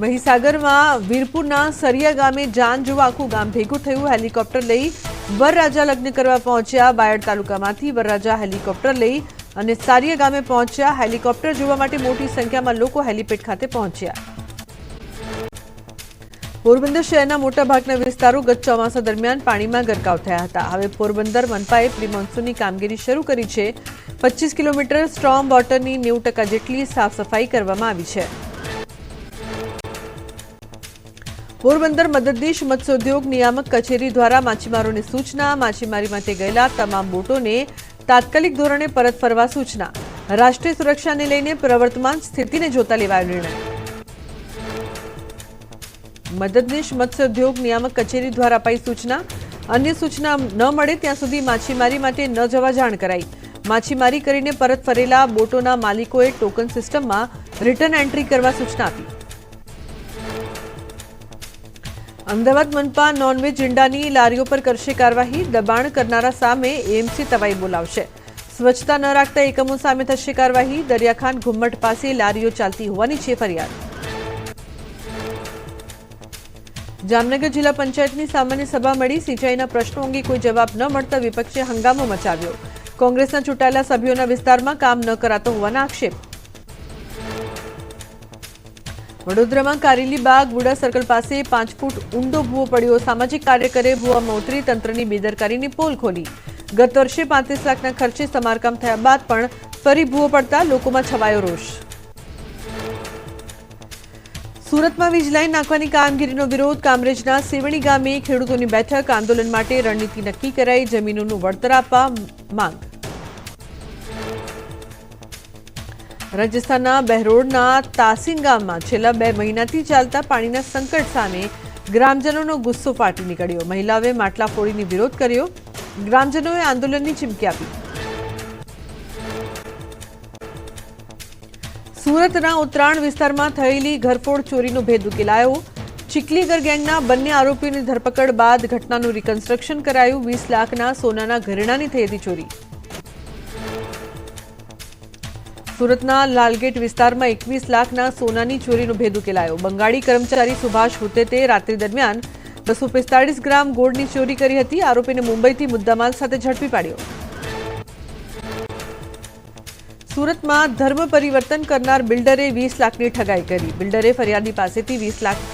મહીસાગરમાં વીરપુરના સરિયા ગામે જાન જોવા આખું ગામ ભેગું થયું. હેલિકોપ્ટર લઈ વરરાજા લગ્ન કરવા પહોંચ્યા બાયડ તાલુકામાંથી. વરરાજા હેલિકોપ્ટર લઈ અને સારિયા ગામે પહોંચ્યા. હેલિકોપ્ટર જોવા માટે મોટી સંખ્યામાં લોકો હેલિપેડ ખાતે પહોંચ્યા. પોરબંદર શહેરના મોટાભાગના વિસ્તારો ગત ચોમાસા દરમિયાન પાણીમાં ગરકાવ થયા હતા. હવે પોરબંદર મનપાએ પ્રી કામગીરી શરૂ કરી છે. પચીસ કિલોમીટર સ્ટ્રોમ વોટરની નેવું જેટલી સાફ સફાઈ કરવામાં આવી છે. પોરબંદર મદદનીશ મત્સ્યોદ્યોગ નિયામક કચેરી દ્વારા માછીમારોને સૂચના, માછીમારી માટે ગયેલા તમામ બોટોને તાત્કાલિક ધોરણે પરત ફરવા સૂચના. રાષ્ટ્રીય સુરક્ષાને લઈને પ્રવર્તમાન સ્થિતિને જોતા લેવાયો નિર્ણય. મદદનીશ મત્સ્યોદ્યોગ નિયામક કચેરી દ્વારા અપાઈ સૂચના. અન્ય સૂચના ન મળે ત્યાં સુધી માછીમારી માટે ન જવા જાણ કરાઈ. માછીમારી કરીને પરત ફરેલા બોટોના માલિકોએ ટોકન સિસ્ટમમાં રિટર્ન એન્ટ્રી કરવા સૂચના આપી. અમદાવાદ મનપા નોનવેજ ઈંડાની લારીઓ પર કરશે કાર્યવાહી, દબાણ કરનારા સામે એમસી તવાઈ બોલાવશે. સ્વચ્છતા ન રાખતા એકમો સામે થશે કાર્યવાહી, દરિયાખાન ઘુમ્મટ પાસે લારીઓ ચાલતી હોવાની છે ફરિયાદ. જામનગર જિલ્લા પંચાયતની સામાન્ય સભા મળી, સિંચાઈના પ્રશ્નો અંગે કોઈ જવાબ ન મળતા વિપક્ષે હંગામો મચાવ્યો. કોંગ્રેસના ચૂંટાયેલા સભ્યોના વિસ્તારમાં કામ ન કરાતો હોવાના આક્ષેપ. વડોદરામાં કારેલી બાગ બુડા સર્કલ પાસે પાંચ ફૂટ ઊંડો ભૂવો પડ્યો. સામાજિક કાર્યકરે ભૂવામાં ઉતરી તંત્રની બેદરકારીની પોલ ખોલી. ગત વર્ષે પાંત્રીસ લાખના ખર્ચે સમારકામ થયા બાદ પણ ફરી ભૂવો પડતા લોકોમાં છવાયો રોષ. સુરતમાં વીજ લાઈન નાખવાની કામગીરીનો વિરોધ. કામરેજના સેવણી ગામે ખેડૂતોની બેઠક આંદોલન માટે રણનીતિ નક્કી કરાઈ. જમીનોનું વળતર આપવા માંગ. રાજસ્થાનના બહેરોડના તાસિંગ ગામમાં છેલ્લા બે મહિનાથી ચાલતા પાણીના સંકટ સામે ગ્રામજનોનો ગુસ્સો ફાટી નીકળ્યો. મહિલાઓએ માટલા ફોડીને વિરોધ કર્યો. ગ્રામજનોએ આંદોલનની ચીમકી આપી. સુરતના ઉત્તરાયણ વિસ્તારમાં થયેલી ઘરફોડ ચોરીનો ભેદ ઉકેલાયો. ચીખલીગર ગેંગના બંને આરોપીઓની ધરપકડ બાદ ઘટનાનું રિકન્સ્ટ્રક્શન કરાયું. વીસ લાખના સોનાના ઘરેણાની થઈ હતી ચોરી. સુરતના લાલગેટ વિસ્તારમાં એકવીસ લાખના સોનાની ચોરીનો ભેદ ઉકેલાયો. બંગાળી કર્મચારી સુભાષ હુતેતે રાત્રિ દરમિયાન બસો પિસ્તાળીસ ગ્રામ ગોળની ચોરી કરી હતી. આરોપીને મુંબઈથી મુદ્દામાલ સાથે ઝડપી પાડ્યો. સુરતમાં ધર્મ પરિવર્તન કરનાર બિલ્ડરે વીસ લાખની ઠગાઈ કરી. બિલ્ડરે ફરિયાદી પાસેથી વીસ લાખ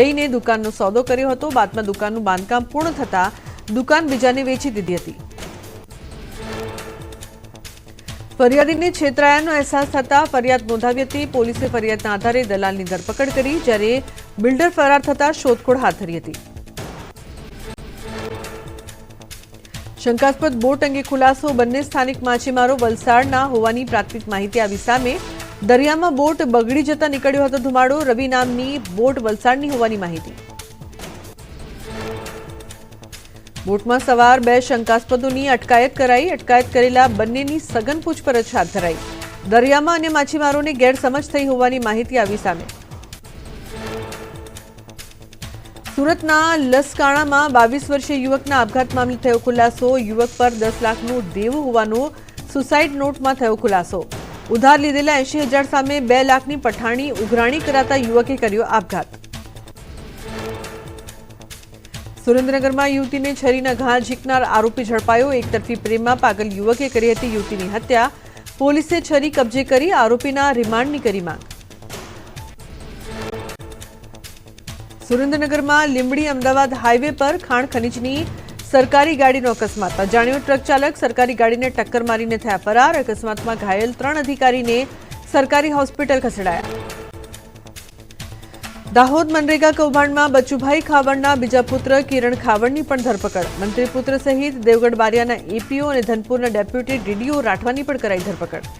લઈને દુકાનનો સોદો કર્યો હતો. બાદમાં દુકાનનું બાંધકામ પૂર્ણ થતાં દુકાન બીજાને વેચી દીધી હતી. ફરિયાદીને છેતરાયાનો અહેસાસ થતા ફરિયાદ નોંધાવી હતી. પોલીસે ફરિયાદના આધારે દલાલની ધરપકડ કરી, જ્યારે બિલ્ડર ફરાર થતાં શોધખોળ હાથ ધરી હતી. શંકાસ્પદ બોટ અંગે ખુલાસો, બંને સ્થાનિક માછીમારો વલસાડના હોવાની પ્રાથમિક માહિતી આવી સામે દરિયામાં બોટ બગડી જતા નીકળ્યો હતો ધુમાડો. રવિ નામની બોટ વલસાડની હોવાની માહિતી. બોટમાં સવાર બે શંકાસ્પદોની અટકાયત કરાઈ. અટકાયત કરેલા બંનેની સઘન પૂછપરછ હાથ ધરાઈ. દરિયામાં અને માછીમારોને ગેરસમજ થઈ હોવાની માહિતી આવી સામે. સુરતના લસકાણામાં બાવીસ વર્ષીય યુવકના આપઘાત મામલે થયો ખુલાસો. યુવક પર દસ લાખનું દેવું હોવાનો સુસાઇડ નોટમાં થયો ખુલાસો. ઉધાર લીધેલા એંશી હજાર સામે બે લાખની પઠાણી, ઉઘરાણી કરાતા યુવકે કર્યો આપઘાત. સુરેન્દ્રનગરમાં યુવતીને છરીના ઘા ઝીકનાર આરોપી ઝડપાયો. એકતરફી પ્રેમમાં પાગલ યુવકે કરી હતી યુવતીની હત્યા. પોલીસે છરી કબજે કરી આરોપીના રિમાન્ડની કરી માંગ. સુરેન્દ્રનગરમાં લીંબડી અમદાવાદ હાઈવે પર ખાણ ખનીજની સરકારી ગાડીનો અકસ્માત. અજાણ્યો ટ્રક ચાલક સરકારી ગાડીને ટક્કર મારીને થયા ફરાર. અકસ્માતમાં ઘાયલ ત્રણ અધિકારીને સરકારી હોસ્પિટલ ખસેડાયા. દાહોદ મનરેગા કૌભાંડમાં બચુભાઈ ખાવડના બીજા પુત્ર કિરણ ખાવડની પણ ધરપકડ. મંત્રી પુત્ર સહિત દેવગઢ બારિયાના એપીઓ અને ધનપુરના ડેપ્યુટી ડીડીઓ રાઠવાની પણ કરાઈ ધરપકડ.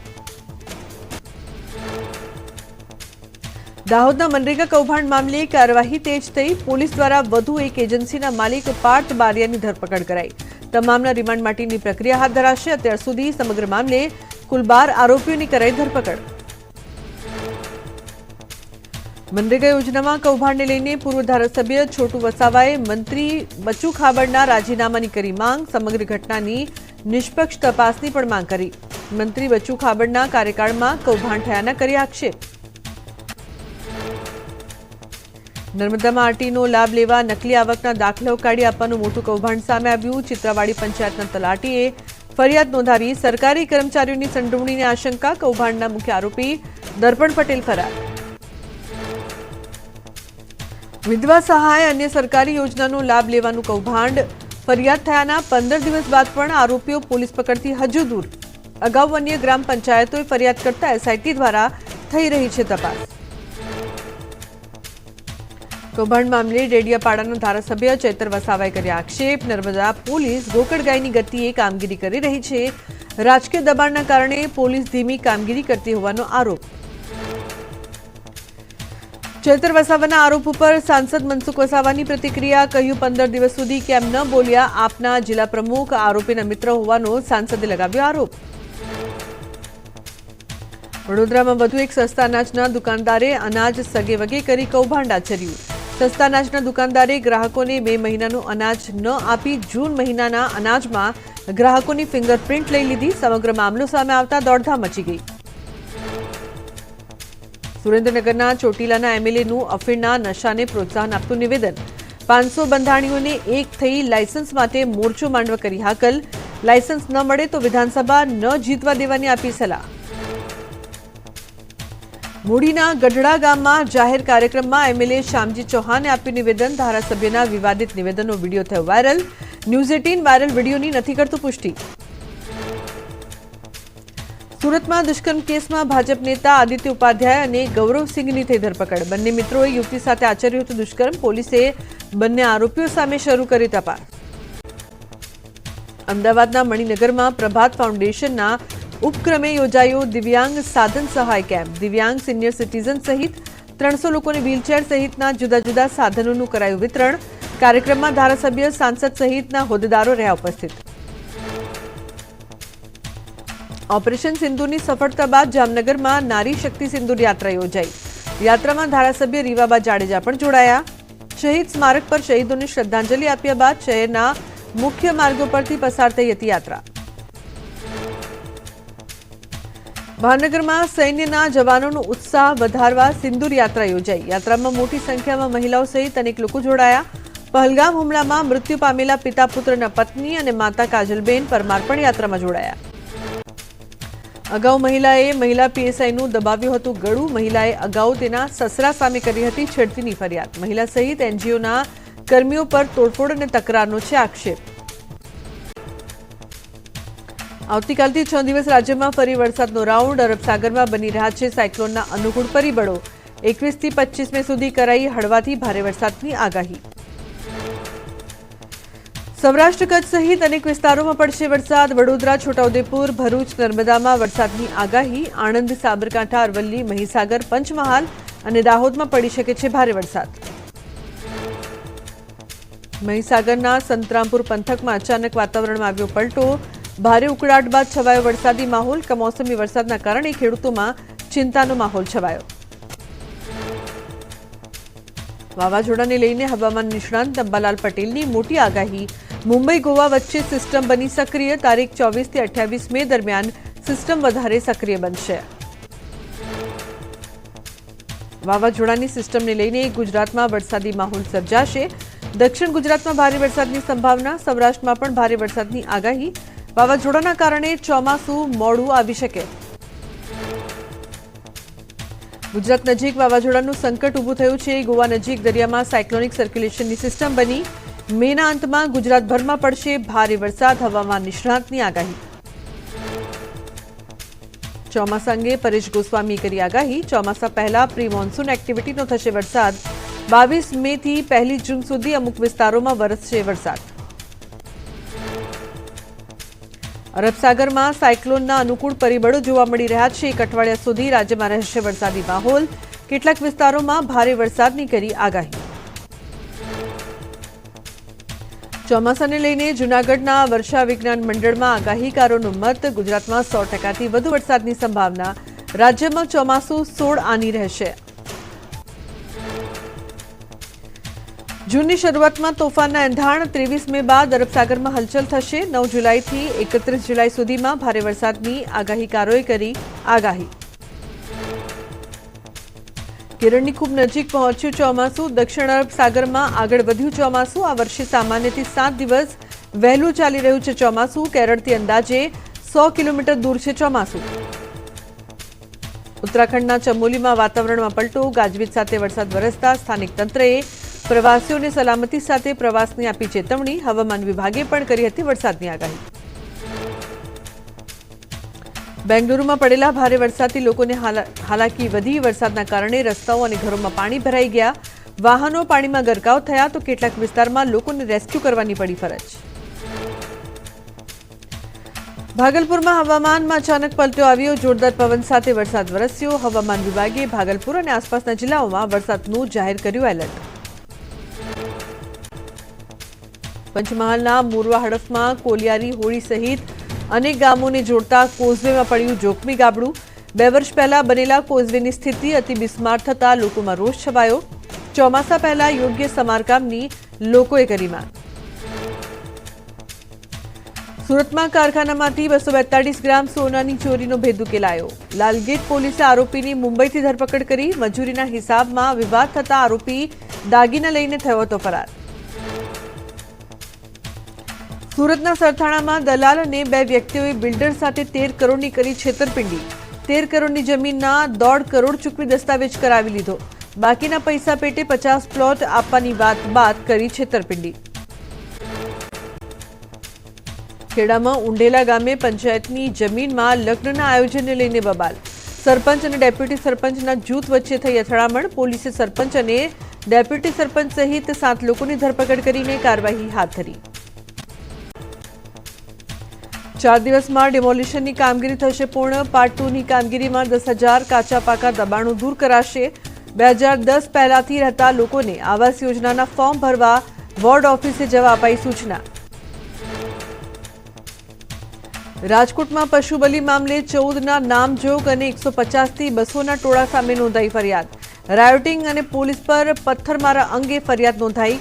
દાહોદના મનરેગા કૌભાંડ મામલે કાર્યવાહી તેજ થઈ પોલીસ દ્વારા વધુ એક એજન્સીના માલિક પાર્થ બારિયાની ધરપકડ કરાઈ. તમામના રિમાન્ડ માટેની પ્રક્રિયા હાથ ધરાશે. અત્યાર સુધી સમગ્ર મામલે કુલ બાર આરોપીઓની કરાઈ ધરપકડ. મનરેગા યોજનામાં કૌભાંડને લઈને પૂર્વ ધારાસભ્ય છોટુ વસાવાએ મંત્રી બચુ ખાબડના રાજીનામાની કરી માંગ. સમગ્ર ઘટનાની નિષ્પક્ષ તપાસની પણ માંગ કરી. મંત્રી બચુ ખાબડના કાર્યકાળમાં કૌભાંડ થયાના કર્યા આક્ષેપ. નર્મદામાં આરટીનો લાભ લેવા નકલી આવકના દાખલાઓ કાઢી આપવાનું મોટું કૌભાંડ સામે આવ્યું. ચિત્રાવાડી પંચાયતના તલાટીએ ફરિયાદ નોંધાવી સરકારી કર્મચારીઓની સંડોવણીની આશંકા, કૌભાંડના મુખ્ય આરોપી દર્પણ પટેલ ફરાર. વિધવા સહાય અન્ય સરકારી યોજનાનો લાભ લેવાનું કૌભાંડ ફરિયાદ થયાના પંદર દિવસ બાદ પણ આરોપીઓ પોલીસ પકડથી હજુ દૂર. અગાઉ અન્ય ગ્રામ પંચાયતોએ ફરિયાદ કરતા એસઆઈટી દ્વારા થઈ રહી છે તપાસ. કૌભાંડ મામલે ડેડિયાપાડાના ધારાસભ્ય ચૈતર વસાવાએ કર્યા આક્ષેપ. નર્મદા પોલીસ ગોકળગાયની ગતિએ કામગીરી કરી રહી છે. રાજકીય દબાણના કારણે પોલીસ ધીમી કામગીરી કરતી હોવાનો આરોપ. ચૈતર વસાવાના આરોપ ઉપર સાંસદ મનસુખ વસાવાની પ્રતિક્રિયા કહ્યું પંદર દિવસ સુધી કેમ ન બોલ્યા આપના જિલ્લા પ્રમુખ આરોપીના મિત્ર હોવાનો સાંસદે લગાવ્યો આરોપ. વડોદરામાં વધુ એક સસ્તા અનાજના દુકાનદારે અનાજ સગે વગે કરી કૌભાંડ આચર્યું સસ્તા અનાજના દુકાનદારે ગ્રાહકોને મે મહિનાનું અનાજ ન આપી જૂન મહિનાના અનાજમાં ગ્રાહકોની ફિંગરપ્રિન્ટ લઈ લીધી. સમગ્ર મામલો સામે આવતા દોડધામ મચી ગઈ. સુરેન્દ્રનગરના ચોટીલાના એમએલએનું અફીણના નશાને પ્રોત્સાહન આપતું નિવેદન. પાંચસો બંધાણીઓને એક થઈ લાયસન્સ માટે મોરચો માંડવા કરી હાકલ. લાયસન્સ ન મળે તો વિધાનસભા ન જીતવા દેવાની આપી સલાહ. મૂડીના ગઢડા ગામમાં જાહેર કાર્યક્રમમાં એમએલએ શ્યામજી ચૌહાણે આપ્યું નિવેદન. ધારાસભ્યના વિવાદિત નિવેદનનો વીડિયો થયો વાયરલ. ન્યૂઝ એટીન વાયરલ વિડીયોની નથી કરતું પુષ્ટિ. સુરતમાં દુષ્કર્મ કેસમાં ભાજપ નેતા આદિત્ય ઉપાધ્યાય અને ગૌરવસિંહની થઈ ધરપકડ. બંને મિત્રોએ યુવતી સાથે આચર્યું હતું દુષ્કર્મ. પોલીસે બંને આરોપીઓ સામે શરૂ કરી તપાસ. અમદાવાદના મણિનગરમાં પ્રભાત ફાઉન્ડેશનના ઉપક્રમે યોજાયો દિવ્યાંગ સાધન સહાય કેમ્પ. દિવ્યાંગ સિનિયર સિટીઝન સહિત ત્રણસો લોકોને વ્હીલચેર સહિતના જુદા જુદા સાધનોનું કરાયું વિતરણ. કાર્યક્રમમાં ધારાસભ્ય, સાંસદ સહિતના હોદ્દેદારો રહ્યા ઉપસ્થિત. ઓપરેશન સિંધુની સફળતા બાદ જામનગરમાં નારી શક્તિ સિંદુર યાત્રા યોજાઈ. યાત્રામાં ધારાસભ્ય રીવાબા જાડેજા પણ જોડાયા. શહીદ સ્મારક પર શહીદોને શ્રદ્ધાંજલિ આપ્યા બાદ શહેરના મુખ્ય માર્ગો પરથી પસાર થઈ હતી યાત્રા. ભાવનગરમાં સૈન્યના જવાનોનો ઉત્સાહ વધારવા સિંદુર યાત્રા યોજાઈ. યાત્રામાં મોટી સંખ્યામાં મહિલાઓ સહિત અનેક લોકો જોડાયા. પહલગામ હુમલામાં મૃત્યુ પામેલા પિતા પુત્રના પત્ની અને માતા કાજલબેન પરમાર પણ યાત્રામાં જોડાયા. અગાઉ મહિલાએ મહિલા પીએસઆઈનું દબાવ્યું હતું ગળું. મહિલાએ અગાઉ તેના સસરા સામે કરી હતી છેડતીની ફરિયાદ. મહિલા સહિત એનજીઓના કર્મીઓ પર તોડફોડ અને તકરારનો છે આક્ષેપ. આવતીકાલથી છ દિવસ રાજ્યમાં ફરી વરસાદનો રાઉન્ડ અરબ સાગરમાં બની રહ્યા છે સાયક્લોનના અનુકૂળ પરિબળો. એકવીસથી પચીસ મે સુધી કરાઈ હળવાથી ભારે વરસાદની આગાહી. સૌરાષ્ટ્ર કચ્છ સહિત અનેક વિસ્તારોમાં પડશે વરસાદ. વડોદરા, છોટાઉદેપુર, ભરૂચ, નર્મદામાં વરસાદની આગાહી. આણંદ, સાબરકાંઠા, અરવલ્લી, મહીસાગર, પંચમહાલ અને દાહોદમાં પડી શકે છે ભારે વરસાદ. મહીસાગરના સંતરામપુર પંથકમાં અચાનક વાતાવરણમાં આવ્યો પલટો. ભારે ઉકળાટ બાદ છવાયો વરસાદી માહોલ. કમોસમી વરસાદના કારણે ખેડૂતોમાં ચિંતાનો માહોલ છવાયો. વાવાઝોડાને લઈને હવામાન નિષ્ણાંત અંબાલાલ પટેલની મોટી આગાહી. મુંબઈ ગોવા વચ્ચે સિસ્ટમ બની સક્રિય. તારીખ ચોવીસથી અઠ્યાવીસ મે દરમિયાન સિસ્ટમ વધારે સક્રિય બનશે. વાવાઝોડાની સિસ્ટમને લઈને ગુજરાતમાં વરસાદી માહોલ સર્જાશે. દક્ષિણ ગુજરાતમાં ભારે વરસાદની સંભાવના. સૌરાષ્ટ્રમાં પણ ભારે વરસાદની આગાહી. વાવાઝોડાના કારણે ચોમાસું મોડું આવી શકે. ગુજરાત નજીક વાવાઝોડાનું સંકટ ઊભું થયું છે. ગોવા નજીક દરિયામાં સાયક્લોનિક સર્ક્યુલેશનની સિસ્ટમ બની. મેના અંતમાં ગુજરાતભરમાં પડશે ભારે વરસાદ, હવામાન નિષ્ણાંતની આગાહી. ચોમાસા અંગે પરેશ ગોસ્વામીએ કરી આગાહી. ચોમાસા પહેલા પ્રી મોન્સૂન એક્ટિવિટીનો થશે વરસાદ. બાવીસ મે થી પહેલી જૂન સુધી અમુક વિસ્તારોમાં વરસશે વરસાદ. અરબસાગરમાં સાયક્લોનના અનુકૂળ પરિબળો જોવા મળી રહ્યા છે. એક અઠવાડિયા સુધી રાજ્યમાં રહેશે વરસાદી માહોલ. કેટલાક વિસ્તારોમાં ભારે વરસાદની કરી આગાહી. ચોમાસાને લઈને જૂનાગઢના વર્ષા વિજ્ઞાન મંડળમાં આગાહીકારોનું મત ગુજરાતમાં સો ટકાથી વધુ વરસાદની સંભાવના. રાજ્યમાં ચોમાસું સોળ આની રહેશે. જૂનની શરૂઆતમાં તોફાનના એંધાણ, ત્રેવીસ મે બાદ અરબસાગરમાં હલચલ થશે. નવ જુલાઈથી એકત્રીસ જુલાઈ સુધીમાં ભારે વરસાદની આગાહીકારોએ કરી આગાહી. કેરળની ખૂબ નજીક પહોંચ્યું ચોમાસું. દક્ષિણ અરબ સાગરમાં આગળ વધ્યું ચોમાસું. આ વર્ષે સામાન્યથી સાત દિવસ વહેલું ચાલી રહ્યું છે ચોમાસું. કેરળથી અંદાજે સો કિલોમીટર દૂર છે ચોમાસું. ઉત્તરાખંડના ચમોલીમાં વાતાવરણમાં પલટો. ગાજવીજ સાથે વરસાદ વરસતા સ્થાનિક તંત્રએ પ્રવાસીઓને સલામતી સાથે પ્રવાસની આપી ચેતવણી. હવામાન વિભાગે પણ કરી હતી વરસાદની આગાહી. બેંગલુરુમાં પડેલા ભારે વરસાદથી લોકોને હાલા- હાલાકી વધી. વરસાદના કારણે રસ્તાઓ અને ઘરોમાં પાણી ભરાઈ ગયા. વાહનો પાણીમાં ગરકાવ થયા તો કેટલાક વિસ્તારમાં લોકોને રેસ્ક્યુ કરવાની પડી ફરજ. ભાગલપુરમાં હવામાનમાં અચાનક પલટો આવ્યો. જોરદાર પવન સાથે વરસાદ વરસ્યો. હવામાન વિભાગે ભાગલપુર અને આસપાસના જિલ્લાઓમાં વરસાદનું જાહેર કર્યું એલર્ટ. પંચમહાલના મોરવા હડફમાં કોલિયારી હોળી સહિત અનેક ગામોને જોડતા કોઝવેમાં પડ્યું જોખમી ગાબડું. બે વર્ષ પહેલા બનેલા કોઝવેની સ્થિતિ અતિ બિસ્માર થતા લોકોમાં રોષ છવાયો. ચોમાસા પહેલા યોગ્ય સમારકામની લોકોએ કરી માંગ. સુરતમાં કારખાનામાંથી બસો બેતાળીસ ગ્રામ સોનાની ચોરીનો ભેદ ઉકેલાયો. લાલગેટ પોલીસે આરોપીની મુંબઈથી ધરપકડ કરી, મજૂરીના હિસાબમાં વિવાદ થતા આરોપી દાગીના લઈને થયો હતો ફરાર. સુરતના સરથાણામાં દલાલ અને બે વ્યક્તિઓએ બિલ્ડર સાથે તેર કરોડની કરી છેતરપિંડી. તેર કરોડની જમીનના દોઢ કરોડ ચૂકવી દસ્તાવેજ કરાવી લીધો. બાકીના પૈસા પેટે પચાસ પ્લોટ આપવાની વાત બાદ કરી છેતરપિંડી. ખેડામાં ઉંડેલા ગામે પંચાયતની જમીનમાં લગ્નના આયોજનને લઈને બબાલ. સરપંચ અને ડેપ્યુટી સરપંચના જૂથ વચ્ચે થઈ અથડામણ. પોલીસે સરપંચ અને ડેપ્યુટી સરપંચ સહિત સાત લોકોની ધરપકડ કરીને કાર્યવાહી હાથ ધરી. ચાર દિવસમાં ડિમોલિશનની કામગીરી થશે પૂર્ણ. પાર્ટ ટુની કામગીરીમાં દસ હજાર કાચા પાકા દબાણો દૂર કરાશે. બે હજાર દસ પહેલાથી રહેતા લોકોને આવાસ યોજનાના ફોર્મ ભરવા વોર્ડ ઓફિસે જવા અપાઈ સૂચના. રાજકોટમાં પશુ બલિ મામલે ચૌદના નામજોગ અને એકસો પચાસથી બસોના ટોળા સામે નોંધાઈ ફરિયાદ. રાયોટિંગ અને પોલીસ પર પથ્થરમારા અંગે ફરિયાદ નોંધાઈ.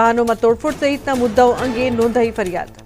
વાહનોમાં તોડફોડ સહિતના મુદ્દાઓ અંગે નોંધાઈ ફરિયાદ.